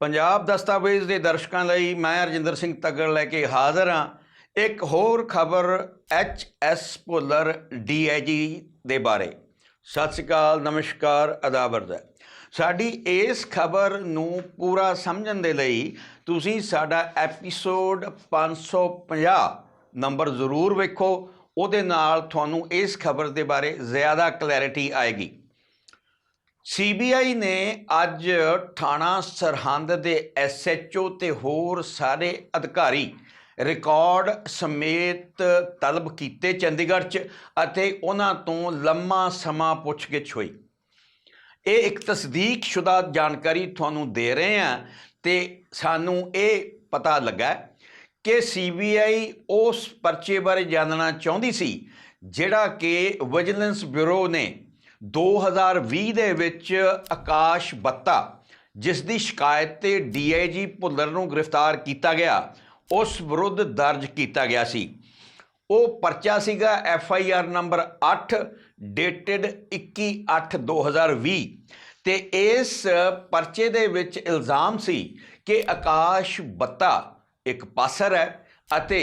ਪੰਜਾਬ ਦਸਤਾਵੇਜ਼ ਦੇ ਦਰਸ਼ਕਾਂ ਲਈ ਮੈਂ ਰਜਿੰਦਰ ਸਿੰਘ ਤੱਗੜ ਲੈ ਕੇ ਹਾਜ਼ਰ ਹਾਂ। ਇੱਕ ਹੋਰ ਖਬਰ ਐਚ ਐਸ ਭੁੱਲਰ ਡੀਆਈਜੀ ਦੇ ਬਾਰੇ। ਸਤਿ ਸ਼੍ਰੀ ਅਕਾਲ, ਨਮਸਕਾਰ ਅਦਾਬਰਦ ਹੈ ਸਾਡੀ ਇਸ ਖਬਰ ਨੂੰ ਪੂਰਾ ਸਮਝਣ ਦੇ ਲਈ ਤੁਸੀਂ ਸਾਡਾ ਐਪੀਸੋਡ 550 ਨੰਬਰ ਜ਼ਰੂਰ ਵੇਖੋ। ਉਹਦੇ ਨਾਲ ਤੁਹਾਨੂੰ ਇਸ ਖਬਰ ਦੇ ਬਾਰੇ ਜ਼ਿਆਦਾ ਕਲੈਰਿਟੀ ਆਏਗੀ। ਸੀਬੀਆਈ ਨੇ ਅੱਜ ਥਾਣਾ ਸਰਹੰਦ ਦੇ ਐਸਐਚਓ ਤੇ ਹੋਰ ਸਾਰੇ ਅਧਿਕਾਰੀ ਰਿਕਾਰਡ ਸਮੇਤ ਤਲਬ ਕੀਤੇ ਚੰਡੀਗੜ੍ਹ 'ਚ ਅਤੇ ਉਹਨਾਂ ਤੋਂ ਲੰਮਾ ਸਮਾਂ ਪੁੱਛਗਿੱਛ ਹੋਈ। ਇਹ ਇੱਕ ਤਸਦੀਕਸ਼ੁਦਾ ਜਾਣਕਾਰੀ ਤੁਹਾਨੂੰ ਦੇ ਰਹੇ ਹਾਂ ਤੇ ਸਾਨੂੰ ਇਹ ਪਤਾ ਲੱਗਾ ਕਿ ਸੀਬੀਆਈ ਉਸ ਪਰਚੇ ਬਾਰੇ ਜਾਣਨਾ ਚਾਹੁੰਦੀ ਸੀ, ਜਿਹੜਾ ਕਿ ਵਿਜੀਲੈਂਸ ਬਿਊਰੋ ਨੇ 2020 ਦੇ ਵਿੱਚ ਆਕਾਸ਼ ਬੱਤਾ, ਜਿਸ ਦੀ ਸ਼ਿਕਾਇਤ ਤੇ ਡੀਆਈਜੀ ਭੁੱਲਰ ਨੂੰ ਗ੍ਰਿਫਤਾਰ ਕੀਤਾ ਗਿਆ, ਉਸ ਵਿਰੁੱਧ ਦਰਜ ਕੀਤਾ ਗਿਆ ਸੀ। ਉਹ ਪਰਚਾ ਸੀਗਾ F I R number 8 dated 21/8/2020 ਤੇ ਇਸ ਪਰਚੇ ਦੇ ਵਿੱਚ ਇਲਜ਼ਾਮ ਸੀ ਕਿ ਆਕਾਸ਼ ਬੱਤਾ ਇੱਕ ਪਾਸਰ ਹੈ ਅਤੇ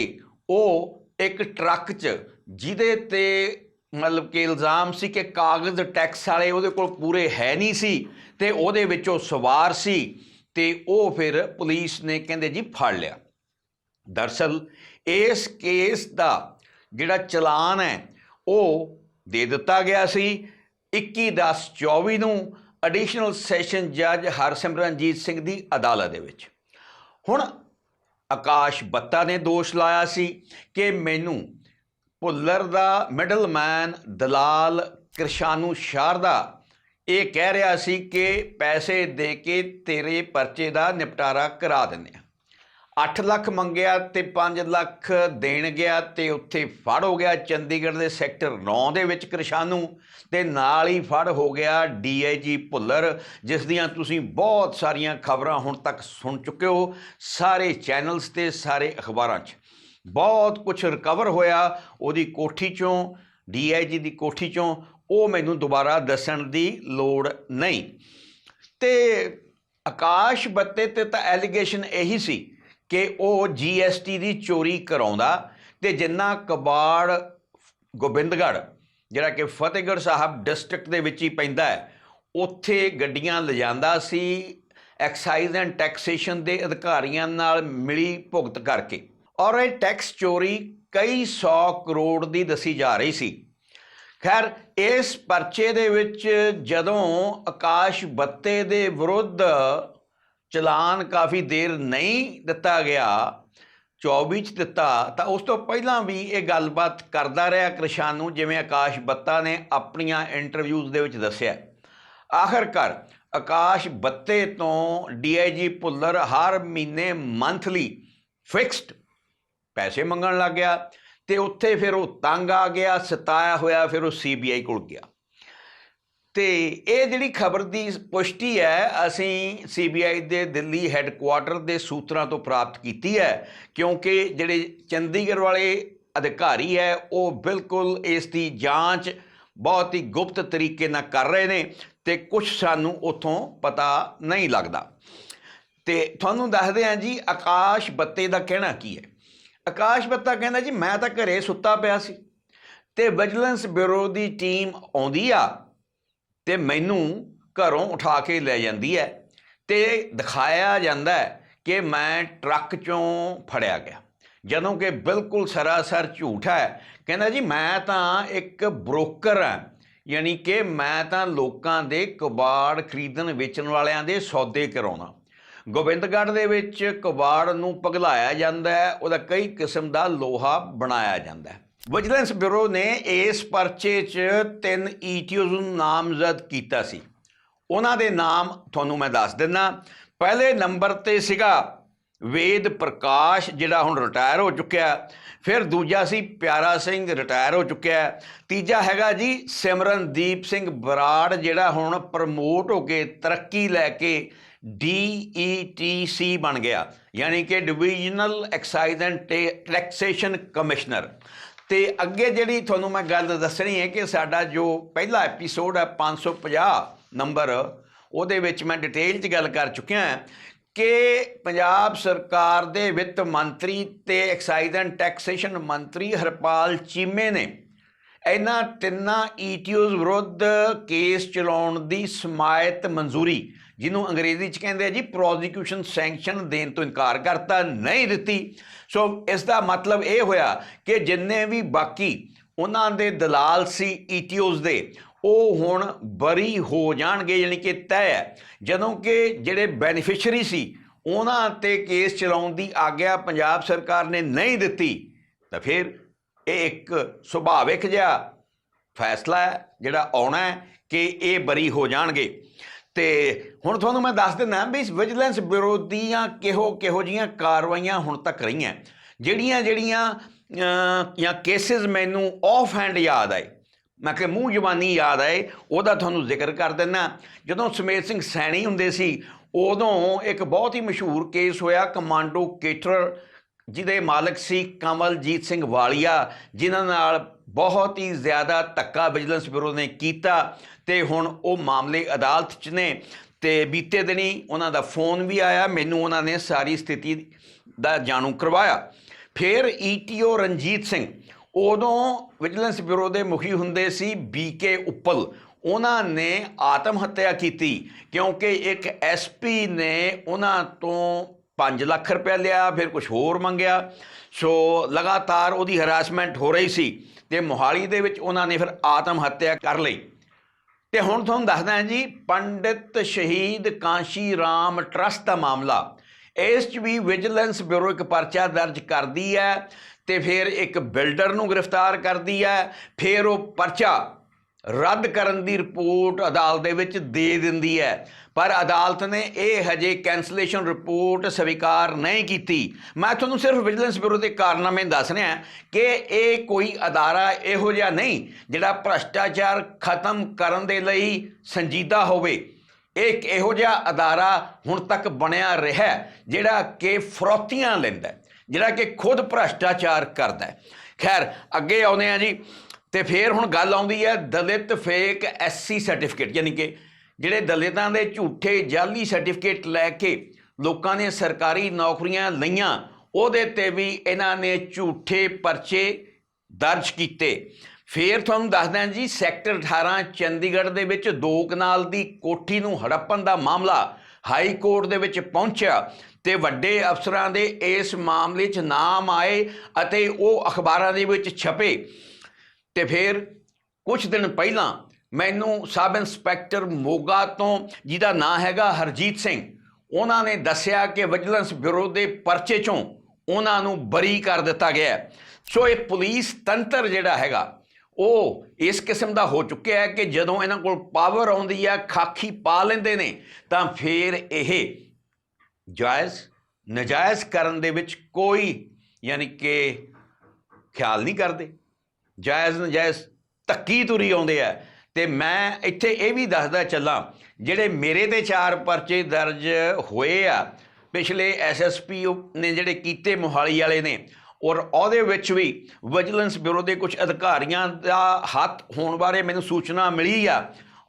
ਉਹ ਇੱਕ ਟਰੱਕ 'ਚ, ਜਿਹਦੇ ਤੇ ਮਤਲਬ ਕਿ ਇਲਜ਼ਾਮ ਸੀ ਕਿ ਕਾਗਜ਼ ਟੈਕਸ ਵਾਲੇ ਉਹਦੇ ਕੋਲ ਪੂਰੇ ਹੈ ਨਹੀਂ ਸੀ ਤੇ ਉਹਦੇ ਵਿੱਚੋਂ ਸਵਾਰ ਸੀ ਤੇ ਉਹ ਫਿਰ ਪੁਲਿਸ ਨੇ ਕਹਿੰਦੇ ਜੀ ਫੜ ਲਿਆ। ਦਰਸਲ ਇਸ ਕੇਸ ਦਾ ਜਿਹੜਾ ਚਲਾਨ ਹੈ, ਉਹ ਦੇ ਦਿੱਤਾ ਗਿਆ ਸੀ 21/10/24 ਨੂੰ ਐਡੀਸ਼ਨਲ ਸੈਸ਼ਨ ਜੱਜ ਹਰਸਿਮਰਨਜੀਤ ਸਿੰਘ ਦੀ ਅਦਾਲਤ ਦੇ ਵਿੱਚ। ਹੁਣ ਆਕਾਸ਼ ਬੱਤਾ ਨੇ ਦੋਸ਼ ਲਾਇਆ ਸੀ ਕਿ ਮੈਨੂੰ ਭੁੱਲਰ ਦਾ ਮਿਡਲਮੈਨ ਦਲਾਲ ਕਿਰਸ਼ਾਨੂ ਸ਼ਾਰਦਾ ਇਹ ਕਹਿ ਰਿਹਾ ਸੀ ਕਿ ਪੈਸੇ ਦੇ ਕੇ ਤੇਰੇ ਪਰਚੇ ਦਾ ਨਿਪਟਾਰਾ ਕਰਾ ਦਿੰਦੇ ਆ। 8 ਲੱਖ ਮੰਗਿਆ ਤੇ 5 ਲੱਖ ਦੇਣ ਗਿਆ ਤੇ ਉੱਥੇ ਫੜ ਹੋ ਗਿਆ ਚੰਡੀਗੜ੍ਹ ਦੇ ਸੈਕਟਰ 9 ਦੇ ਵਿੱਚ ਕਿਰਸ਼ਾਨੂ ਤੇ ਨਾਲ ਹੀ ਫੜ ਹੋ ਗਿਆ ਡੀਆਈਜੀ ਭੁੱਲਰ, ਜਿਸ ਦੀਆਂ ਤੁਸੀਂ ਬਹੁਤ ਸਾਰੀਆਂ ਖਬਰਾਂ ਹੁਣ ਤੱਕ ਸੁਣ ਚੁੱਕੇ ਹੋ। ਸਾਰੇ ਚੈਨਲਸ ਤੇ ਸਾਰੇ ਅਖਬਾਰਾਂ 'ਚ। ਬਹੁਤ ਕੁਝ ਰਿਕਵਰ ਹੋਇਆ ਉਹਦੀ ਕੋਠੀ ਚੋਂ ਡੀਆਈਜੀ ਦੀ ਕੋਠੀ ਚੋਂ, ਉਹ ਮੈਨੂੰ ਦੁਬਾਰਾ ਦੱਸਣ ਦੀ ਲੋੜ ਨਹੀਂ। ਤੇ ਆਕਾਸ਼ ਬੱਤੇ ਤੇ ਤਾਂ ਐਲੀਗੇਸ਼ਨ ਇਹੀ ਸੀ ਕਿ ਉਹ ਜੀਐਸਟੀ ਦੀ ਚੋਰੀ ਕਰਾਉਂਦਾ ਤੇ ਜਿੰਨਾ ਕਬਾੜ ਗੋਬਿੰਦਗੜ੍ਹ, ਜਿਹੜਾ ਕਿ ਫਤਿਹਗੜ੍ਹ ਸਾਹਿਬ ਡਿਸਟ੍ਰਿਕਟ ਦੇ ਵਿੱਚ ਹੀ ਪੈਂਦਾ ਹੈ, ਉੱਥੇ ਗੱਡੀਆਂ ਲਿਜਾਂਦਾ ਸੀ ਐਕਸਾਈਜ਼ ਐਂਡ ਟੈਕਸੇਸ਼ਨ ਦੇ ਅਧਿਕਾਰੀਆਂ ਨਾਲ ਮਿਲੀ ਭੁਗਤ ਕਰਕੇ। ਔਰ ਇਹ ਟੈਕਸ ਚੋਰੀ ਕਈ 100 ਕਰੋੜ ਦੀ ਦੱਸੀ ਜਾ ਰਹੀ ਸੀ। ਖੈਰ, ਇਸ ਪਰਚੇ ਦੇ ਵਿੱਚ ਜਦੋਂ ਆਕਾਸ਼ ਬੱਤੇ ਦੇ ਵਿਰੁੱਧ ਚਲਾਨ ਕਾਫੀ ਦੇਰ ਨਹੀਂ ਦਿੱਤਾ ਗਿਆ 24 ਚ ਦਿੱਤਾ, ਤਾਂ ਉਸ ਤੋਂ ਪਹਿਲਾਂ ਵੀ ਇਹ ਗੱਲਬਾਤ ਕਰਦਾ ਰਿਹਾ ਕਿਰਸ਼ਾਨ ਨੂੰ ਜਿਵੇਂ ਆਕਾਸ਼ ਬੱਤਾ ਨੇ ਆਪਣੀਆਂ ਇੰਟਰਵਿਊਜ਼ ਦੇ ਵਿੱਚ ਦੱਸਿਆ। ਆਖਰਕਾਰ, ਆਕਾਸ਼ ਬੱਤੇ ਤੋਂ ਡੀਆਈਜੀ ਭੁੱਲਰ ਹਰ ਮਹੀਨੇ ਮੰਥਲੀ ਫਿਕਸਡ ਪੈਸੇ ਮੰਗਣ ਲੱਗ ਗਿਆ ਤੇ ਉੱਥੇ ਫਿਰ ਉਹ ਤੰਗ ਆ ਗਿਆ, ਸਤਾਇਆ ਹੋਇਆ, ਫਿਰ ਉਹ ਸੀਬੀਆਈ ਕੋਲ ਗਿਆ। ਤੇ ਇਹ ਜਿਹੜੀ ਖਬਰ ਦੀ ਪੁਸ਼ਟੀ ਹੈ, ਅਸੀਂ ਸੀਬੀਆਈ ਦੇ ਦਿੱਲੀ ਹੈੱਡਕੁਆਟਰ ਦੇ ਸੂਤਰਾਂ ਤੋਂ ਪ੍ਰਾਪਤ ਕੀਤੀ ਹੈ, ਕਿਉਂਕਿ ਜਿਹੜੇ ਚੰਡੀਗੜ੍ਹ ਵਾਲੇ ਅਧਿਕਾਰੀ ਹੈ, ਉਹ ਬਿਲਕੁਲ ਇਸ ਦੀ ਜਾਂਚ ਬਹੁਤ ਹੀ ਗੁਪਤ ਤਰੀਕੇ ਨਾਲ ਕਰ ਰਹੇ ਨੇ ਤੇ ਕੁਝ ਸਾਨੂੰ ਉਥੋਂ ਪਤਾ ਨਹੀਂ ਲੱਗਦਾ। ਤੇ ਤੁਹਾਨੂੰ ਦੱਸਦੇ ਹਾਂ ਜੀ, ਆਕਾਸ਼ ਬੱਤੇ ਦਾ ਕਹਿਣਾ ਕੀ ਹੈ? ਆਕਾਸ਼ ਬੱਤਾ ਕਹਿੰਦਾ ਜੀ, ਮੈਂ ਤਾਂ ਘਰੇ ਸੁੱਤਾ ਪਿਆ ਸੀ। ਤੇ ਵਿਜੀਲੈਂਸ ਬਿਊਰੋ ਦੀ ਟੀਮ ਆਉਂਦੀ ਆ ਤੇ ਮੈਨੂੰ ਘਰੋਂ ਉਠਾ ਕੇ ਲੈ ਜਾਂਦੀ ਹੈ ਤੇ ਦਿਖਾਇਆ ਜਾਂਦਾ ਹੈ ਕਿ ਮੈਂ ਟਰੱਕ ਚੋਂ ਫੜਿਆ ਗਿਆ। ਜਦੋਂ ਕਿ ਬਿਲਕੁਲ ਸਰਾਸਰ ਝੂਠ ਹੈ ਕਹਿੰਦਾ ਜੀ, ਮੈਂ ਤਾਂ ਇੱਕ ਬ੍ਰੋਕਰ ਹਾਂ ਯਾਨੀ ਕਿ ਮੈਂ ਤਾਂ ਲੋਕਾਂ ਦੇ ਕਬਾੜ ਖਰੀਦਣ ਵੇਚਣ ਵਾਲਿਆਂ ਦੇ ਸੌਦੇ ਕਰਾਉਣਾ। ਗੋਬਿੰਦਗੜ੍ਹ ਦੇ ਵਿੱਚ ਕਬਾੜ ਨੂੰ ਪਗਲਾਇਆ ਜਾਂਦਾ ਹੈ, ਉਹਦਾ ਕਈ ਕਿਸਮ ਦਾ ਲੋਹਾ ਬਣਾਇਆ ਜਾਂਦਾ ਹੈ। ਵਿਜੀਲੈਂਸ ਬਿਊਰੋ ਨੇ ਇਸ ਪਰਚੇ 'ਚ ਤਿੰਨ ਈਟੀਓਜ਼ ਨੂੰ ਨਾਮਜ਼ਦ ਕੀਤਾ ਸੀ। ਉਹਨਾਂ ਦੇ ਨਾਮ ਤੁਹਾਨੂੰ ਮੈਂ ਦੱਸ ਦਿੰਦਾ ਪਹਿਲੇ ਨੰਬਰ ਤੇ ਸੀਗਾ ਵੇਦ ਪ੍ਰਕਾਸ਼, ਜਿਹੜਾ ਹੁਣ ਰਿਟਾਇਰ ਹੋ ਚੁੱਕਿਆ ਫਿਰ ਦੂਜਾ ਸੀ ਪਿਆਰਾ ਸਿੰਘ, ਰਿਟਾਇਰ ਹੋ ਚੁੱਕਿਆ ਤੀਜਾ ਹੈਗਾ ਜੀ ਸਿਮਰਨਦੀਪ ਸਿੰਘ ਬਰਾੜ, ਜਿਹੜਾ ਹੁਣ ਪ੍ਰਮੋਟ ਹੋ ਕੇ ਤਰੱਕੀ ਲੈ ਕੇ DETC ਬਣ ਗਿਆ, ਯਾਨੀ ਕਿ divisional excise and taxation commissioner ਤੇ ਅੱਗੇ ਜਿਹੜੀ ਤੁਹਾਨੂੰ ਮੈਂ ਗੱਲ ਦੱਸਣੀ ਹੈ ਕਿ ਸਾਡਾ ਜੋ ਪਹਿਲਾ ਐਪੀਸੋਡ ਹੈ 550 ਨੰਬਰ, ਉਹਦੇ ਵਿੱਚ ਮੈਂ ਡਿਟੇਲ 'ਚ ਗੱਲ ਕਰ ਚੁੱਕਿਆ ਕਿ ਪੰਜਾਬ ਸਰਕਾਰ ਦੇ ਵਿੱਤ ਮੰਤਰੀ ਤੇ ਐਕਸਾਈਜ਼ ਐਂਡ ਟੈਕਸੇਸ਼ਨ ਮੰਤਰੀ ਹਰਪਾਲ ਚੀਮੇ ਨੇ ਇਹਨਾਂ ਤਿੰਨਾਂ ਈਟੀਓਜ਼ ਵਿਰੁੱਧ ਕੇਸ ਚਲਾਉਣ ਦੀ ਸਮਾਇਤ ਮਨਜ਼ੂਰੀ ਜਿਹਨੂੰ ਅੰਗਰੇਜ਼ੀ ਚ ਕਹਿੰਦੇ ਆ ਜੀ ਪ੍ਰੋਸੀਕਿਊਸ਼ਨ ਸੈਂਕਸ਼ਨ ਦੇਣ ਤੋਂ ਇਨਕਾਰ ਕਰਤਾ, ਨਹੀਂ ਦਿੱਤੀ। ਸੋ ਇਸ ਦਾ ਮਤਲਬ ਇਹ ਹੋਇਆ ਕਿ ਜਿੰਨੇ ਵੀ ਬਾਕੀ ਉਹਨਾਂ ਦੇ ਦਲਾਲ ਸੀ, ਈਟੀਓਜ਼ ਦੇ, ਉਹ ਹੁਣ ਬਰੀ ਹੋ ਜਾਣਗੇ, ਯਾਨੀ ਕਿ ਤੈਅ ਹੈ। ਜਦੋਂ ਕਿ ਜਿਹੜੇ ਬੈਨੀਫੀਸ਼ੀਅਰੀ ਸੀ, ਉਹਨਾਂ ਤੇ ਕੇਸ ਚਲਾਉਣ ਦੀ ਆਗਿਆ ਪੰਜਾਬ ਸਰਕਾਰ ਨੇ ਨਹੀਂ ਦਿੱਤੀ, ਤਾਂ ਫਿਰ ਇਹ ਇੱਕ ਸੁਭਾਵਿਕ ਜਿਹਾ ਫੈਸਲਾ ਹੈ ਜਿਹੜਾ ਆਉਣਾ ਹੈ ਕਿ ਇਹ ਬਰੀ ਹੋ ਜਾਣਗੇ। ਤੇ ਹੁਣ ਤੁਹਾਨੂੰ ਮੈਂ ਦੱਸ ਦਿੰਦਾ ਵੀ ਵਿਜੀਲੈਂਸ ਬਿਊਰੋ ਦੀਆਂ ਕਿਹੋ ਕਿਹੋ ਜੀਆਂ ਕਾਰਵਾਈਆਂ ਹੁਣ ਤੱਕ ਰਹੀਆਂ। ਜਿਹੜੀਆਂ ਜਿਹੜੀਆਂ ਜਾਂ ਕੇਸਿਸ ਮੈਨੂੰ ਆਫ ਹੈਂਡ ਯਾਦ ਆਏ। ਮੈਂ ਕਿ ਮੂੰਹ ਜ਼ਬਾਨੀ ਯਾਦ ਆਏ, ਉਹਦਾ ਤੁਹਾਨੂੰ ਜ਼ਿਕਰ ਕਰ ਦਿੰਦਾ। ਜਦੋਂ ਸਮੇਤ ਸਿੰਘ ਸੈਣੀ ਹੁੰਦੇ ਸੀ, ਉਦੋਂ ਇੱਕ ਬਹੁਤ ਹੀ ਮਸ਼ਹੂਰ ਕੇਸ ਹੋਇਆ ਕਮਾਂਡੋ ਕੇਟਰ ਜਿਹਦੇ ਮਾਲਕ ਸੀ ਕਮਲਜੀਤ ਸਿੰਘ ਵਾਲੀਆ, ਜਿਨ੍ਹਾਂ ਨਾਲ ਬਹੁਤ ਹੀ ਜ਼ਿਆਦਾ ਧੱਕਾ ਵਿਜੀਲੈਂਸ ਬਿਊਰੋ ਨੇ ਕੀਤਾ ਤੇ ਹੁਣ ਉਹ ਮਾਮਲੇ ਅਦਾਲਤ 'ਚ ਨੇ ਤੇ ਬੀਤੇ ਦਿਨੀ ਉਹਨਾਂ ਦਾ ਫੋਨ ਵੀ ਆਇਆ, ਮੈਨੂੰ ਉਹਨਾਂ ਨੇ ਸਾਰੀ ਸਥਿਤੀ ਦਾ ਜਾਣੂ ਕਰਵਾਇਆ। ਫਿਰ ਈਟੀਓ ਰਣਜੀਤ ਸਿੰਘ ਉਦੋਂ ਵਿਜੀਲੈਂਸ ਬਿਊਰੋ ਦੇ ਮੁਖੀ ਹੁੰਦੇ ਸੀ ਬੀਕੇ ਉੱਪਲ। ਉਹਨਾਂ ਨੇ ਆਤਮ ਹੱਤਿਆ ਕੀਤੀ ਕਿਉਂਕਿ ਇੱਕ ਐਸਪੀ ਨੇ ਉਹਨਾਂ ਤੋਂ 5 ਲੱਖ ਰੁਪਏ ਲਿਆ, ਫਿਰ ਕੁਝ ਹੋਰ ਮੰਗਿਆ। ਸੋ ਲਗਾਤਾਰ ਉਹਦੀ ਹਰਾਸਮੈਂਟ ਹੋ ਰਹੀ ਸੀ ਤੇ ਮੋਹਾਲੀ ਦੇ ਵਿੱਚ ਉਹਨਾਂ ਨੇ ਫਿਰ ਆਤਮ ਹੱਤਿਆ ਕਰ ਲਈ। ਤੇ ਹੁਣ ਤੁਹਾਨੂੰ ਦੱਸਦਾ ਹਾਂ ਜੀ, ਪੰਡਿਤ ਸ਼ਹੀਦ ਕਾਂਸ਼ੀ ਰਾਮ ਟਰਸਟ ਦਾ ਮਾਮਲਾ। ਇਸ 'ਚ ਵੀ ਵਿਜੀਲੈਂਸ ਬਿਊਰੋ ਇੱਕ ਪਰਚਾ ਦਰਜ ਕਰਦੀ ਹੈ ਤੇ ਫਿਰ ਇੱਕ ਬਿਲਡਰ ਨੂੰ ਗ੍ਰਿਫਤਾਰ ਕਰਦੀ ਹੈ। ਫਿਰ ਉਹ ਪਰਚਾ ਰੱਦ ਕਰਨ ਦੀ ਰਿਪੋਰਟ ਅਦਾਲਤ ਦੇ ਵਿੱਚ ਦੇ ਦਿੰਦੀ ਹੈ। ਪਰ ਅਦਾਲਤ ਨੇ ਇਹ ਹਜੇ ਕੈਂਸਲੇਸ਼ਨ ਰਿਪੋਰਟ ਸਵੀਕਾਰ ਨਹੀਂ ਕੀਤੀ। ਮੈਂ ਤੁਹਾਨੂੰ ਸਿਰਫ ਵਿਜੀਲੈਂਸ ਬਿਊਰੋ ਦੇ ਕਾਰਨਾਮੇ ਦੱਸ ਰਿਹਾ ਕਿ ਇਹ ਕੋਈ ਅਦਾਰਾ ਇਹੋ ਜਿਹਾ ਨਹੀਂ ਜਿਹੜਾ ਭ੍ਰਸ਼ਟਾਚਾਰ ਖਤਮ ਕਰਨ ਦੇ ਲਈ ਸੰਜੀਦਾ ਹੋਵੇ। ਇਹ ਇੱਕ ਇਹੋ ਜਿਹਾ ਅਦਾਰਾ ਹੁਣ ਤੱਕ ਬਣਿਆ ਰਿਹਾ ਜਿਹੜਾ ਕਿ ਫਰੋਤੀਆਂ ਲੈਂਦਾ ਜਿਹੜਾ ਕਿ ਖੁਦ ਭ੍ਰਸ਼ਟਾਚਾਰ ਕਰਦਾ ਖੈਰ, ਅੱਗੇ ਆਉਂਦੇ ਆ ਜੀ, ਤੇ ਫਿਰ ਹੁਣ ਗੱਲ ਆਉਂਦੀ ਹੈ ਦਲਿਤ ਫੇਕ ਐਸਸੀ ਸਰਟੀਫਿਕੇਟ, ਯਾਨੀ ਕਿ ਜਿਹੜੇ ਦਲਿਤਾਂ ਦੇ ਝੂਠੇ ਜਾਲੀ ਸਰਟੀਫਿਕੇਟ ਲੈ ਕੇ ਲੋਕਾਂ ਨੇ ਸਰਕਾਰੀ ਨੌਕਰੀਆਂ ਲਈਆਂ, ਉਹਦੇ ਤੇ ਵੀ ਇਹਨਾਂ ਨੇ ਝੂਠੇ ਪਰਚੇ ਦਰਜ ਕੀਤੇ। ਫੇਰ ਤੁਹਾਨੂੰ ਦੱਸਦਾ ਜੀ, ਸੈਕਟਰ 18 ਚੰਡੀਗੜ੍ਹ ਦੇ ਵਿੱਚ ਦੋ ਕਨਾਲ ਦੀ ਕੋਠੀ ਨੂੰ ਹੜੱਪਣ ਦਾ ਮਾਮਲਾ ਹਾਈ ਕੋਰਟ ਦੇ ਵਿੱਚ ਪਹੁੰਚਿਆ ਤੇ ਵੱਡੇ ਅਫਸਰਾਂ ਦੇ ਇਸ ਮਾਮਲੇ 'ਚ ਨਾਮ ਆਏ ਅਤੇ ਉਹ ਅਖਬਾਰਾਂ ਦੇ ਵਿੱਚ ਛਪੇ। ਤੇ ਫਿਰ ਕੁਝ ਦਿਨ ਪਹਿਲਾਂ ਮੈਨੂੰ ਸਬ ਇੰਸਪੈਕਟਰ ਮੋਗਾ ਤੋਂ ਜਿਹਦਾ ਨਾਂ ਹੈਗਾ ਹਰਜੀਤ ਸਿੰਘ, ਉਹਨਾਂ ਨੇ ਦੱਸਿਆ ਕਿ ਵਿਜੀਲੈਂਸ ਬਿਊਰੋ ਦੇ ਪਰਚੇ ਚੋਂ ਉਹਨਾਂ ਨੂੰ ਬਰੀ ਕਰ ਦਿੱਤਾ ਗਿਆ ਸੋ ਇਹ ਪੁਲਿਸ ਤੰਤਰ ਜਿਹੜਾ ਹੈਗਾ, ਉਹ ਇਸ ਕਿਸਮ ਦਾ ਹੋ ਚੁੱਕਿਆ ਹੈ ਕਿ ਜਦੋਂ ਇਹਨਾਂ ਕੋਲ ਪਾਵਰ ਆਉਂਦੀ ਹੈ, ਖਾਕੀ ਪਾ ਲੈਂਦੇ ਨੇ, ਤਾਂ ਫਿਰ ਇਹ ਜਾਇਜ਼, ਨਜਾਇਜ਼ ਕਰਨ ਦੇ ਵਿੱਚ ਕੋਈ ਯਾਨੀ ਕਿ ਖਿਆਲ ਨਹੀਂ ਕਰਦੇ। ਜਾਇਜ਼ ਨਜਾਇਜ਼ ਧੱਕੀ ਤੁਰੀ ਆਉਂਦੇ ਆ। ਤੇ ਮੈਂ ਇੱਥੇ ਇਹ ਵੀ ਦੱਸਦਾ ਚੱਲਾਂ, ਜਿਹੜੇ ਮੇਰੇ ਤੇ ਚਾਰ ਪਰਚੇ ਦਰਜ ਹੋਏ ਆ, ਪਿਛਲੇ ਐਸਐਸਪੀ ਨੇ ਜਿਹੜੇ ਕੀਤੇ ਮੋਹਾਲੀ ਵਾਲੇ ਨੇ, ਔਰ ਉਹਦੇ ਵਿੱਚ ਵੀ ਵਿਜੀਲੈਂਸ ਬਿਊਰੋ ਦੇ ਕੁਝ ਅਧਿਕਾਰੀਆਂ ਦਾ ਹੱਥ ਹੋਣ ਬਾਰੇ ਮੈਨੂੰ ਸੂਚਨਾ ਮਿਲੀ ਆ।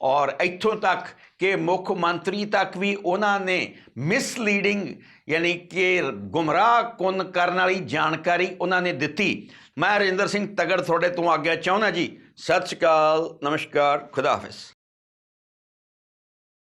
ਔਰ ਇੱਥੋਂ ਤੱਕ ਕਿ ਮੁੱਖ ਮੰਤਰੀ ਤੱਕ ਵੀ ਉਹਨਾਂ ਨੇ ਮਿਸਲੀਡਿੰਗ ਯਾਨੀ ਕਿ ਗੁੰਮਰਾਹ ਕੁਨ ਕਰਨ ਵਾਲੀ ਜਾਣਕਾਰੀ ਉਹਨਾਂ ਨੇ ਦਿੱਤੀ। ਮੈਂ ਰਜਿੰਦਰ ਸਿੰਘ ਤਗੜ ਤੁਹਾਡੇ ਤੋਂ ਆਗਿਆ ਚਾਹੁੰਦਾ ਜੀ। ਸਤਿ ਸ਼੍ਰੀ ਅਕਾਲ, ਨਮਸਕਾਰ, ਖੁਦਾ ਹਾਫਿਜ਼।